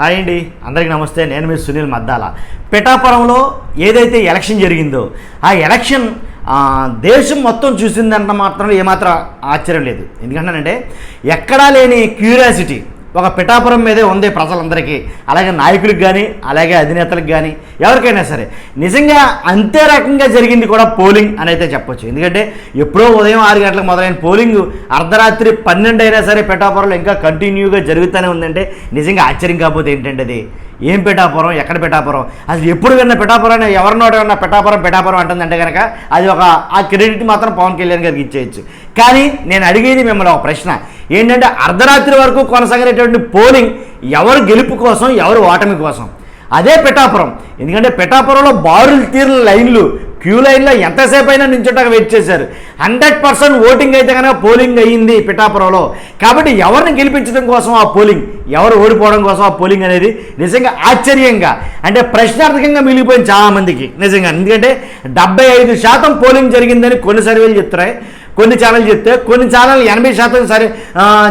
Hi అండి. అందరికీ నమస్తే. నేను మీ సునీల్ మద్దాల. పిఠాపురంలో ఏదైతే ఎలక్షన్ జరిగిందో ఆ ఎలక్షన్ దేశం మొత్తం చూసిందంట మాత్రం ఏమాత్రం ఆశ్చర్యం లేదు. ఎందుకంటానంటే ఎక్కడా లేని క్యూరియాసిటీ ఒక పిఠాపురం మీదే ఉంది ప్రజలందరికీ. అలాగే నాయకులకు కానీ అలాగే అధినేతలకు కానీ ఎవరికైనా సరే. నిజంగా అంతే రకంగా జరిగింది కూడా పోలింగ్ అని అయితే చెప్పొచ్చు. ఎందుకంటే ఎప్పుడో ఉదయం ఆరు గంటలకు మొదలైన పోలింగ్ అర్ధరాత్రి పన్నెండు అయినా సరే పిఠాపురంలో ఇంకా కంటిన్యూగా జరుగుతూనే ఉందంటే నిజంగా ఆశ్చర్యం కాకపోతే ఏంటంటే అది? ఏం పిఠాపురం? ఎక్కడ పిఠాపురం? అసలు ఎప్పుడు విన్న పిఠాపురం ఎవరినోట విన్న పిఠాపురం పిఠాపురం అంటుందంటే కనుక అది ఒక ఆ క్రెడిట్ మాత్రం పవన్ కళ్యాణ్ గారికి ఇచ్చేయచ్చు. కానీ నేను అడిగేది మిమ్మల్ని ఒక ప్రశ్న. ఏంటంటే అర్ధరాత్రి వరకు కొనసాగినటువంటి పోలింగ్ ఎవరు గెలుపు కోసం ఎవరు ఓటమి కోసం? అదే పిఠాపురం. ఎందుకంటే పిఠాపురంలో బారులు తీరుల లైన్లు క్యూ లైన్లో ఎంతసేపు అయినా నించుంటాక వెయిట్ చేశారు. హండ్రెడ్ పర్సెంట్ ఓటింగ్ అయితే కనుక పోలింగ్ అయ్యింది పిఠాపురంలో. కాబట్టి ఎవరిని గెలిపించడం కోసం ఆ పోలింగ్? ఎవరు ఓడిపోవడం కోసం ఆ పోలింగ్ అనేది నిజంగా ఆశ్చర్యంగా అంటే ప్రశ్నార్థకంగా మిగిలిపోయింది చాలామందికి నిజంగా. ఎందుకంటే డెబ్బై ఐదు శాతం పోలింగ్ జరిగిందని కొన్ని సర్వేలు చెప్తున్నాయి కొన్ని ఛానల్ చెప్తే కొన్ని ఛానల్ ఎనభై శాతం సరే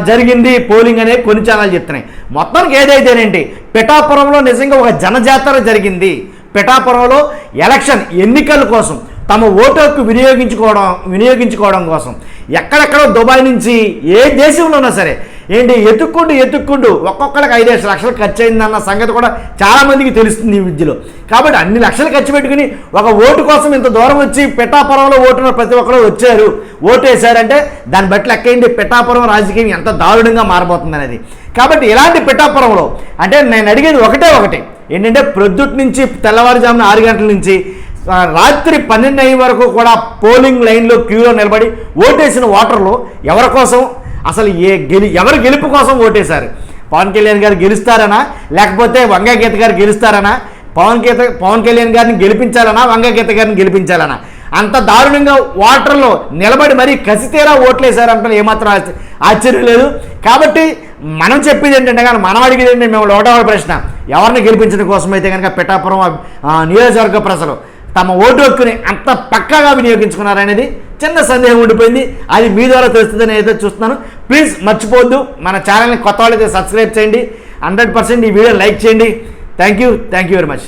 జరిగింది పోలింగ్ అనేది కొన్ని ఛానల్ చెప్తున్నాయి. మొత్తానికి ఏదైతేనేంటి పిఠాపురంలో నిజంగా ఒక జనజాతర జరిగింది. పిఠాపురంలో ఎలక్షన్ ఎన్నికల కోసం తమ ఓటు హక్కు వినియోగించుకోవడం వినియోగించుకోవడం కోసం ఎక్కడెక్కడో దుబాయ్ నుంచి ఏ దేశంలో ఉన్నా సరే ఏంటి ఎత్తుక్కుంటూ ఎత్తుక్కుంటూ ఒక్కొక్కడికి ఐదేసి లక్షలు ఖర్చు అయిందన్న సంగతి కూడా చాలామందికి తెలుస్తుంది ఈ విద్యలో. కాబట్టి అన్ని లక్షలు ఖర్చు పెట్టుకుని ఒక ఓటు కోసం ఇంత దూరం వచ్చి పిఠాపురంలో ఓటున్న ప్రతి ఒక్కరు వచ్చారు. ఓటు వేశారంటే దాన్ని బట్టి లెక్కేయండి పిఠాపురం రాజకీయం ఎంత దారుణంగా మారబోతుంది అనేది కాబట్టి ఇలాంటి పిఠాపురంలో అంటే నేను అడిగేది ఒకటే ఒకటి. ఏంటంటే ప్రొద్దుట్ నుంచి తెల్లవారుజామున ఆరు గంటల నుంచి రాత్రి పన్నెండు అయ్యే వరకు కూడా పోలింగ్ లైన్లో క్యూలో నిలబడి ఓటేసిన ఓటర్లు ఎవరి కోసం? అసలు ఏ గెలి ఎవరు గెలుపు కోసం ఓటేశారు? పవన్ కళ్యాణ్ గారు గెలుస్తారనా? లేకపోతే వంగా గీత గారు గెలుస్తారనా? పవన్ గీత పవన్ కళ్యాణ్ గారిని గెలిపించాలనా? వంగా గీత గారిని గెలిపించాలనా? అంత దారుణంగా ఓటర్లో నిలబడి మరీ కసితేరా ఓట్లేశారంటే ఏమాత్రం ఆశ్చర్యం లేదు. కాబట్టి మనం చెప్పేది ఏంటంటే కానీ మనం అడిగేది ఏంటంటే మేము ఒకటో ప్రశ్న. ఎవరిని గెలిపించడం కోసం అయితే కనుక పిఠాపురం నియోజకవర్గ ప్రజలు తమ ఓటు హక్కుని అంత పక్కాగా వినియోగించుకున్నారనేది చిన్న సందేహం ఉండిపోయింది. అది మీ ద్వారా తెలుస్తుందని అయితే చూస్తున్నాను. ప్లీజ్ మర్చిపోవద్దు. మన ఛానల్ని కొత్త వాళ్ళైతే సబ్స్క్రైబ్ చేయండి. హండ్రెడ్ పర్సెంట్ ఈ వీడియో లైక్ చేయండి. Thank you thank you very much